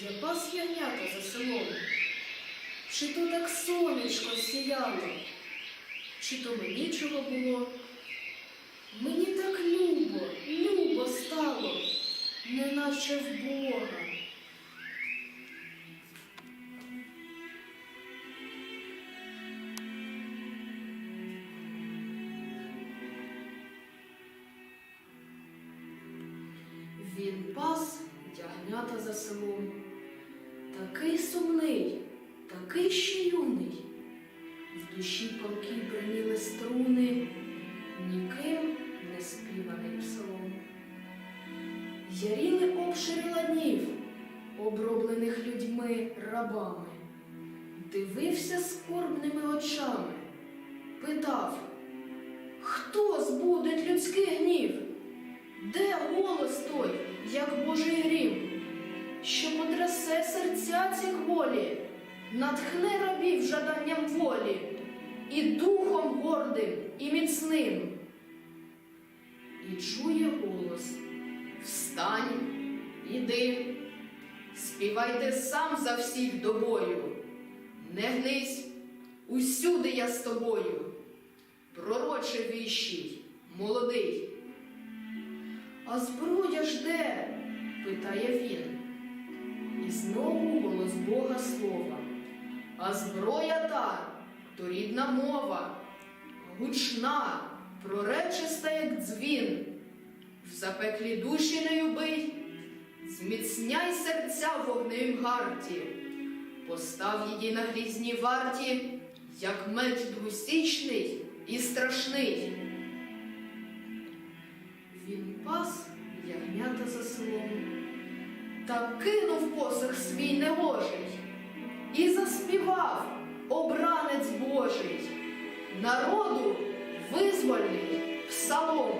я пас ягнята за селом. Чи то так сонечко сіяло, чи то мені чого було? Мені так любо, любо стало, неначе в Бога. Він пас ягнята за селом. Такий сумний, такий ще юний. В душі палки броніли струни, ніким не співаний псалом. Яріли обшири ладнів, оброблених людьми рабами, дивився скорбними очами, питав, хто збудить людський гнів? Де голос той, натхне рабів жаданням волі, і духом гордим і міцним. І чує голос Встань, іди, співайте сам за всіх до бою, не гнись, усюди я з тобою, пророче віщий, молодий. А зброя ж де? питає він. І знову голос Бога слова. А зброя та, то рідна мова, гучна, проречиста, як дзвін. В запеклі душі не любий, зміцняй серця вогнем гарті, постав її на грізній варті, як меч двусічний і страшний. Він пас ягнята за селом, та кинув посох свій негожий і заспівав обранець Божий, народу визвольний псалом.